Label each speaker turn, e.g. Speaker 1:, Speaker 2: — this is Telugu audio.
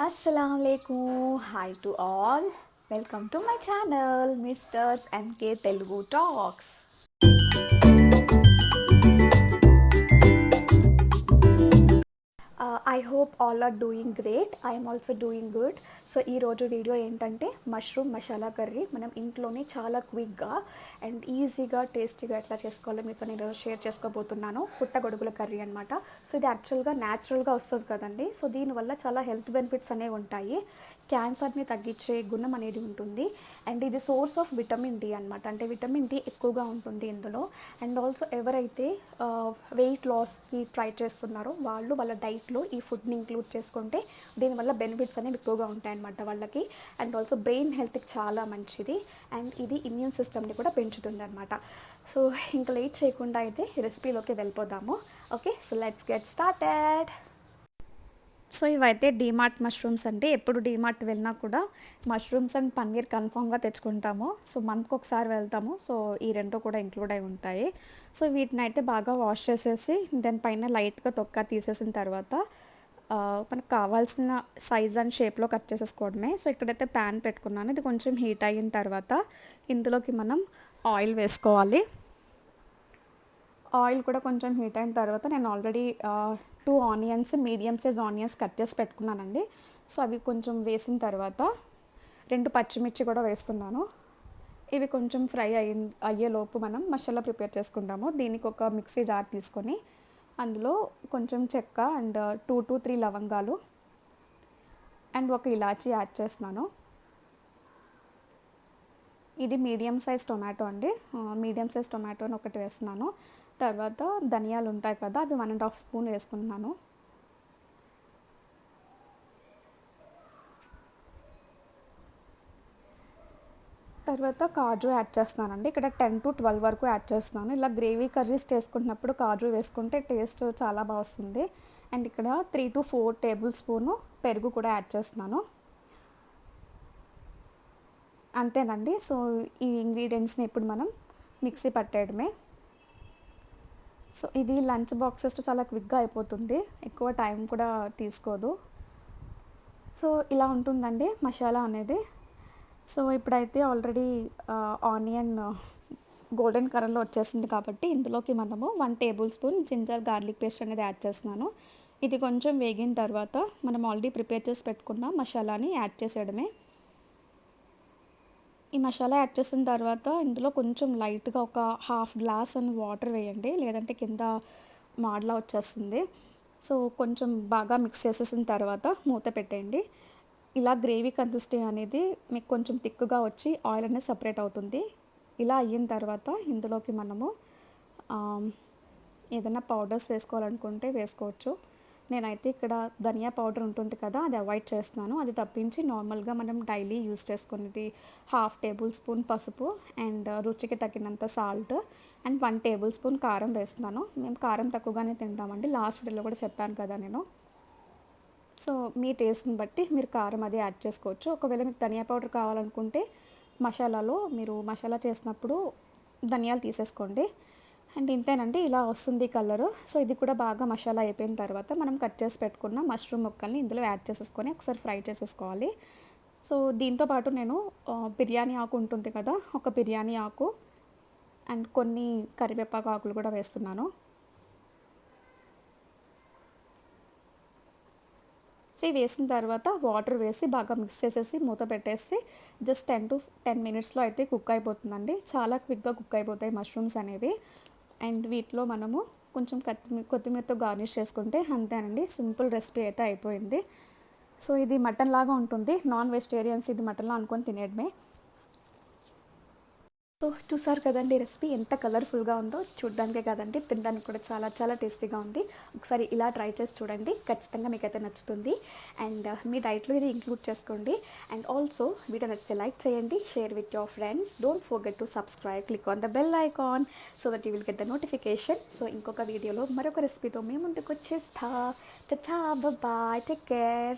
Speaker 1: అస్సలం hi to all welcome to my channel misters MK Telugu talks Hope all are doing great I'm also doing good so ఈరోజు వీడియో ఏంటంటే మష్రూమ్ మసాలా కర్రీ మనం ఇంట్లోనే చాలా క్విక్గా అండ్ ఈజీగా టేస్టీగా ఎట్లా చేసుకోవాలో మీతో నేను షేర్ చేసుకోబోతున్నాను. పుట్టగొడుగుల కర్రీ అనమాట సో ఇది యాక్చువల్గా న్యాచురల్గా వస్తుంది కదండి. సో దీనివల్ల చాలా హెల్త్ బెనిఫిట్స్ అనేవి ఉంటాయి. క్యాన్సర్ని తగ్గించే గుణం అనేది ఉంటుంది. అండ్ ఇది సోర్స్ ఆఫ్ విటమిన్ డి అనమాట అంటే విటమిన్ డి ఎక్కువగా ఉంటుంది ఇందులో. అండ్ ఆల్సో ఎవరైతే వెయిట్ లాస్కి ట్రై చేస్తున్నారో వాళ్ళు వాళ్ళ డైట్లో ఈ ఫుడ్ని ఇంక్లూడ్ చేసుకుంటే దీనివల్ల బెనిఫిట్స్ అనేవి ఎక్కువగా ఉంటాయన్నమాట వాళ్ళకి. అండ్ ఆల్సో బ్రెయిన్ హెల్త్కి చాలా మంచిది. అండ్ ఇది ఇమ్యూన్ సిస్టమ్ని కూడా పెంచుతుంది అనమాట సో ఇంకా లేట్ చేయకుండా అయితే రెసిపీలోకి వెళ్ళిపోదాము. Okay? So let's get started! So ఇవైతే డీమార్ట్ మష్రూమ్స్ అంటే ఎప్పుడు డీమార్ట్ వెళ్ళినా కూడా మష్రూమ్స్ అండ్ పన్నీర్ కన్ఫామ్గా తెచ్చుకుంటాము. సో మంత్కి ఒకసారి వెళ్తాము. సో ఈ రెండు కూడా ఇంక్లూడ్ అయి ఉంటాయి. సో వీటిని అయితే బాగా వాష్ చేసేసి దానిపైన లైట్గా తొక్క తీసేసిన తర్వాత మనకు కావాల్సిన సైజ్ అండ్ షేప్లో కట్ చేసేసుకోవడమే. సో ఇక్కడైతే ప్యాన్ పెట్టుకున్నాను. ఇది కొంచెం హీట్ అయిన తర్వాత ఇందులోకి మనం ఆయిల్ వేసుకోవాలి. ఆయిల్ కూడా కొంచెం హీట్ అయిన తర్వాత నేను already two onions medium size onions cut చేసి పెట్టుకున్నానండి. సో అవి కొంచెం వేసిన తర్వాత రెండు పచ్చిమిర్చి కూడా వేస్తున్నాను. ఇవి కొంచెం ఫ్రై అయ్యి అయ్యేలోపు మనం మసాలా ప్రిపేర్ చేసుకుంటాము దీనికి ఒక మిక్సీ జార్ తీసుకొని అందులో కొంచెం చెక్క అండ్ టూ టు త్రీ లవంగాలు అండ్ ఒక ఇలాచీ యాడ్ చేస్తున్నాను. ఇది మీడియం సైజ్ టొమాటో అండి. మీడియం సైజ్ టొమాటోని ఒకటి వేస్తున్నాను. తర్వాత ధనియాలు ఉంటాయి కదా అది వన్ అండ్ హాఫ్ స్పూన్ వేసుకున్నాను తర్వాత కాజు యాడ్ చేస్తున్నానండి. ఇక్కడ టెన్ టు ట్వెల్వ్ వరకు యాడ్ చేస్తున్నాను. ఇలా గ్రేవీ కర్రీస్ చేసుకుంటున్నప్పుడు కాజు వేసుకుంటే టేస్ట్ చాలా బాగా వస్తుంది. అండ్ ఇక్కడ three to four tablespoon పెరుగు కూడా యాడ్ చేస్తున్నాను. అంతేనండి. సో ఈ ఇంగ్రీడియంట్స్ని ఇప్పుడు మనం మిక్సీ పట్టేయడమే. సో ఇది లంచ్ బాక్సెస్ చాలా క్విక్గా అయిపోతుంది. ఎక్కువ టైం కూడా తీసుకోదు. సో ఇలా ఉంటుందండి మసాలా అనేది. సో ఇప్పుడైతే ఆల్రెడీ ఆనియన్ గోల్డెన్ కలర్లో వచ్చేసింది కాబట్టి ఇందులోకి మనము one tablespoon ginger garlic paste అనేది యాడ్ చేస్తున్నాను. ఇది కొంచెం వేగిన తర్వాత మనం ఆల్రెడీ ప్రిపేర్ చేసి పెట్టుకున్న మసాలాని యాడ్ చేసేయడమే. ఈ మసాలా యాడ్ చేసిన తర్వాత ఇందులో కొంచెం లైట్గా ఒక హాఫ్ గ్లాస్ అని వాటర్ వేయండి. లేదంటే కింద మాడలా వచ్చేస్తుంది. సో కొంచెం బాగా మిక్స్ చేసేసిన తర్వాత మూత పెట్టేయండి. ఇలా గ్రేవీ కన్సిస్టెన్సీ అనేది మీకు కొంచెం థిక్గా వచ్చి ఆయిల్ అనేది సపరేట్ అవుతుంది. ఇలా అయిన తర్వాత ఇందులోకి మనము ఏదైనా పౌడర్స్ వేసుకోవాలనుకుంటే వేసుకోవచ్చు. నేనైతే ఇక్కడ ధనియా పౌడర్ ఉంటుంది కదా అది అవాయిడ్ చేస్తున్నాను. అది తప్పించి నార్మల్గా మనం డైలీ యూస్ చేసుకునేది హాఫ్ టేబుల్ స్పూన్ పసుపు అండ్ రుచికి తగినంత salt and one tablespoon కారం వేస్తున్నాను. మేము కారం తక్కువగానే తింటామండి. లాస్ట్ వీడియోలో కూడా చెప్పాను కదా నేను. సో మీ టేస్ట్ని బట్టి మీరు కారం అది యాడ్ చేసుకోవచ్చు. ఒకవేళ మీకు ధనియా పౌడర్ కావాలనుకుంటే మసాలాలో మీరు మసాలా చేసినప్పుడు ధనియాలు తీసేసుకోండి. అండ్ ఇంతేనండి ఇలా వస్తుంది కలరు. సో ఇది కూడా బాగా మసాలా అయిపోయిన తర్వాత మనం కట్ చేసి పెట్టుకున్న మష్రూమ్ ముక్కల్ని ఇందులో యాడ్ చేసేసుకొని ఒకసారి ఫ్రై చేసేసుకోవాలి. సో దీంతో పాటు నేను బిర్యానీ ఆకు ఉంటుంది కదా ఒక బిర్యానీ ఆకు అండ్ కొన్ని కరివేపాకు ఆకులు కూడా వేస్తున్నాను. సో ఇవి వేసిన తర్వాత వాటర్ వేసి బాగా మిక్స్ చేసేసి మూత పెట్టేసి జస్ట్ టెన్ టు టెన్ మినిట్స్లో అయితే కుక్ అయిపోతుందండి. చాలా క్విక్గా కుక్ అయిపోతాయి మష్రూమ్స్ అనేవి. అండ్ వీటిలో మనము కొంచెం కొత్తిమీర కొత్తిమీరతో గార్నిష్ చేసుకుంటే అంతేనండి. సింపుల్ రెసిపీ అయితే అయిపోయింది. సో ఇది మటన్ లాగా ఉంటుంది. నాన్ వెజిటేరియన్స్ ఇది మటన్లా అనుకొని తినేయడమే. సో చూసారు కదండి రెసిపీ ఎంత కలర్ఫుల్గా ఉందో చూడడానికే కదండి తినడానికి కూడా చాలా చాలా టేస్టీగా ఉంది. ఒకసారి ఇలా ట్రై చేసి చూడండి ఖచ్చితంగా మీకైతే నచ్చుతుంది. అండ్ uh, మీ డైట్లో ఇది ఇంక్లూడ్ చేసుకోండి. అండ్ ఆల్సో వీడియో నచ్చితే లైక్ చేయండి share with your friends. Don't forget to subscribe click on the bell icon so that you will get the notification so ఇంకొక వీడియోలో మరొక రెసిపీతో మేము ముందుకు వచ్చేస్తా. Bye take care